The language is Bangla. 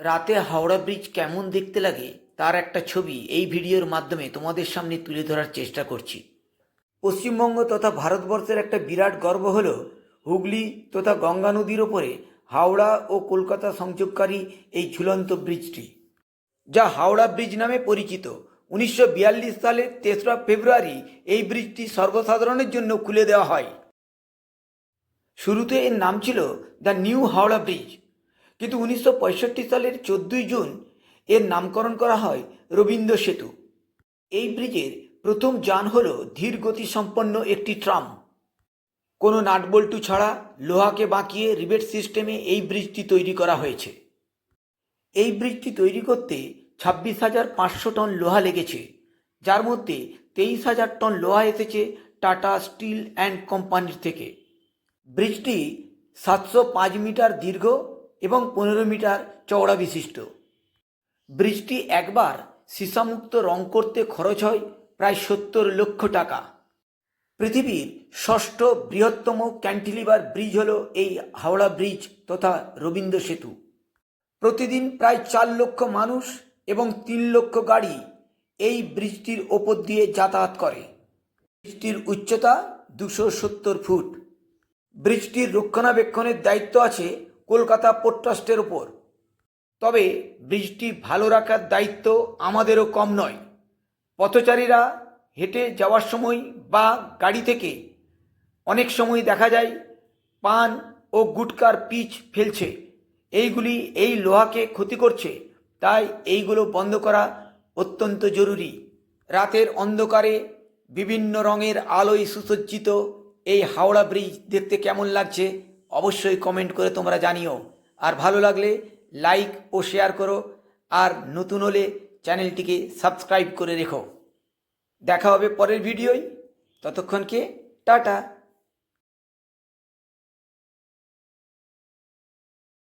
রাতে হাওড়া ব্রিজ কেমন দেখতে লাগে তার একটা ছবি এই ভিডিওর মাধ্যমে তোমাদের সামনে তুলে ধরার চেষ্টা করছি। পশ্চিমবঙ্গ তথা ভারতবর্ষের একটা বিরাট গর্ব হল হুগলি তথা গঙ্গা নদীর ওপরে হাওড়া ও কলকাতা সংযোগকারী এই ঝুলন্ত ব্রিজটি, যা হাওড়া ব্রিজ নামে পরিচিত। উনিশশো বিয়াল্লিশ সালের তেসরা ফেব্রুয়ারি এই ব্রিজটি সর্বসাধারণের জন্য খুলে দেওয়া হয়। শুরুতে এর নাম ছিল দ্য নিউ হাওড়া ব্রিজ। কিন্তু উনিশশো পঁয়ষট্টি সালের চোদ্দই জুন এর নামকরণ করা হয় রবীন্দ্র সেতু। এই ব্রিজের প্রথম যান হল ধীর গতি সম্পন্ন একটি ট্রাম। কোনো নাটবল্টু ছাড়া লোহাকে বাঁকিয়ে রিবেট সিস্টেমে এই ব্রিজটি তৈরি করা হয়েছে। এই ব্রিজটি তৈরি করতে ছাব্বিশ হাজার পাঁচশো টন লোহা লেগেছে, যার মধ্যে তেইশ হাজার টন লোহা এসেছে টাটা স্টিল অ্যান্ড কোম্পানির থেকে। ব্রিজটি সাতশো পাঁচ মিটার দীর্ঘ এবং পনেরো মিটার চওড়া বিশিষ্ট। ব্রিজটি একবার সীসামুক্ত রং করতে খরচ হয় প্রায় সত্তর লক্ষ টাকা। পৃথিবীর ষষ্ঠ বৃহত্তম ক্যান্টিলিভার ব্রিজ হল এই হাওড়া ব্রিজ তথা রবীন্দ্র সেতু। প্রতিদিন প্রায় চার লক্ষ মানুষ এবং তিন লক্ষ গাড়ি এই ব্রিজটির ওপর দিয়ে যাতায়াত করে। ব্রিজটির উচ্চতা দুশো সত্তর ফুট। ব্রিজটির রক্ষণাবেক্ষণের দায়িত্ব আছে কলকাতা পোর্ট ট্রাস্টের ওপর তবে ব্রিজটি ভালো রাখার দায়িত্ব আমাদেরও কম নয়। পথচারীরা হেঁটে যাওয়ার সময় বা গাড়ি থেকে অনেক সময় দেখা যায় পান ও গুটকার পিচ ফেলছে। এইগুলি এই লোহাকে ক্ষতি করছে, তাই এইগুলো বন্ধ করা অত্যন্ত জরুরি। রাতের অন্ধকারে বিভিন্ন রঙের আলোয় সুসজ্জিত এই হাওড়া ব্রিজ দেখতে কেমন লাগছে? অবশ্যই কমেন্ট করে তোমরা জানিও। আর ভালো লাগলে লাইক ও শেয়ার করো। আর নতুন হলে চ্যানেলটিকে সাবস্ক্রাইব করে রেখো। দেখা হবে পরের ভিডিওয় ততক্ষণকে টাটা।